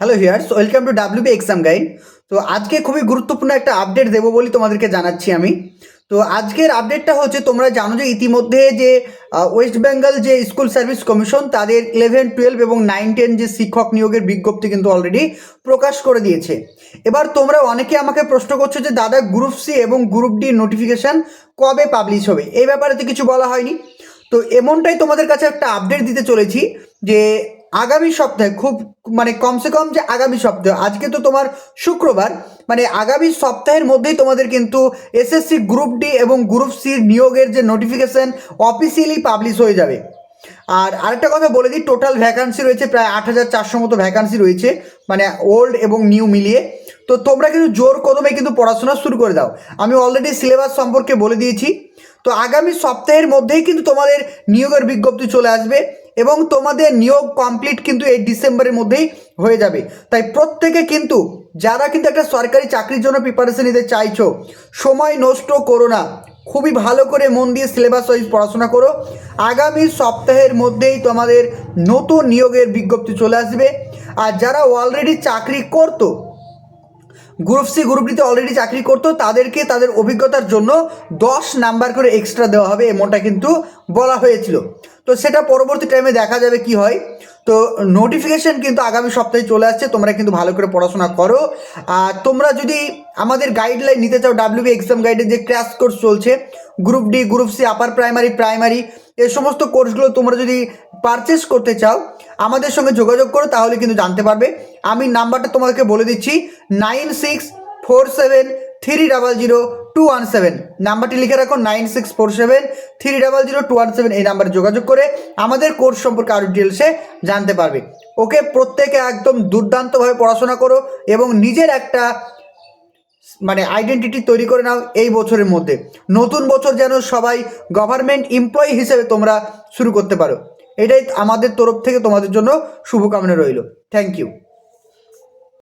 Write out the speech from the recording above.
Hello here's welcome to WB exam guide তো আজকে খুবই গুরুত্বপূর্ণ একটা আপডেট দেবো বলে তোমাদেরকে জানাচ্ছি আমি। তো আজকের আপডেটটা হচ্ছে, তোমরা জানো যে ইতিমধ্যে যে ওয়েস্ট বেঙ্গল যে স্কুল সার্ভিস কমিশন তাদের ইলেভেন টুয়েলভ এবং নাইন টেন যে শিক্ষক নিয়োগের বিজ্ঞপ্তি কিন্তু অলরেডি প্রকাশ করে দিয়েছে। এবার তোমরা অনেকে আমাকে প্রশ্ন করছ যে, দাদা গ্রুপ সি এবং গ্রুপ ডি নোটিফিকেশান কবে পাবলিশ হবে? এই ব্যাপারে তো কিছু বলা হয়নি। তো এমনটাই তোমাদের কাছে একটা আপডেট দিতে চলেছি যে আগামী সপ্তাহে খুব মানে কমসে কম যে আগামী সপ্তাহে, আজকে তো তোমার শুক্রবার মানে আগামী সপ্তাহের মধ্যেই তোমাদের কিন্তু এসএসসি গ্রুপ ডি এবং গ্রুপ সির নিয়োগের যে নোটিফিকেশন অফিসিয়ালি পাবলিশ হয়ে যাবে। আর আরেকটা কথা বলে দিই টোটাল ভ্যাকান্সি রয়েছে প্রায় আট হাজার চারশো মতো ভ্যাকান্সি রয়েছে মানে ওল্ড এবং নিউ মিলিয়ে। তো তোমরা কিন্তু জোর কদমে কিন্তু পড়াশোনা শুরু করে দাও। আমি অলরেডি সিলেবাস সম্পর্কে বলে দিয়েছি। তো আগামী সপ্তাহের মধ্যেই কিন্তু তোমাদের নিয়োগের বিজ্ঞপ্তি চলে আসবে এবং তোমাদের নিয়োগ কমপ্লিট কিন্তু এই ডিসেম্বরের মধ্যেই হয়ে যাবে। তাই প্রত্যেকে কিন্তু, যারা কিন্তু একটা সরকারি চাকরির জন্য প্রিপারেশন নিতে চাইছো, সময় নষ্ট করো না। খুবই ভালো করে মন দিয়ে সিলেবাস ওয়াইজ পড়াশোনা করো। আগামী সপ্তাহের মধ্যেই তোমাদের নতুন নিয়োগের বিজ্ঞপ্তি চলে আসবে। আর যারা অলরেডি চাকরি করতো গ্রুপ সি, গ্রুপ ডিতে অলরেডি চাকরি করতো, তাদেরকে তাদের অভিজ্ঞতার জন্য দশ নাম্বার করে এক্সট্রা দেওয়া হবে, এমনটা কিন্তু বলা হয়েছিল। তো সেটা পরবর্তী টাইমে দেখা যাবে কি হয়। তো নোটিফিকেশন কিন্তু আগামী সপ্তাহে চলে আসছে, তোমরা কিন্তু ভালো করে পড়াশোনা করো। আর তোমরা যদি আমাদের গাইডলাইন নিতে চাও ডাব্লিউবি এক্সাম গাইডের যে ক্র্যাশ কোর্স চলছে group D group C upper primary primary এই সমস্ত কোর্সগুলো তোমরা যদি পারচেস করতে চাও, আমাদের সঙ্গে যোগাযোগ করো, তাহলে কিন্তু জানতে পারবে। আমি নাম্বারটা তোমাকে বলে দিচ্ছি nine six four seven three double zero two one seven নাম্বারটি লিখে রাখো nine six four seven three double zero two one seven এই নাম্বারে যোগাযোগ করে আমাদের কোর্স সম্পর্কে আরও ডিটেলসে জানতে পারবে। ওকে, প্রত্যেকে একদম দুর্দান্তভাবে পড়াশোনা করো এবং নিজের একটা মানে আইডেন্টিটি তৈরি করে নাও এই বছরের মধ্যে। নতুন বছর যেন সবাই গভর্নমেন্ট এমপ্লয়ি হিসেবে তোমরা শুরু করতে পারো। এটাই আমাদের তরফ থেকে তোমাদের জন্য শুভকামনা রইল। Thank you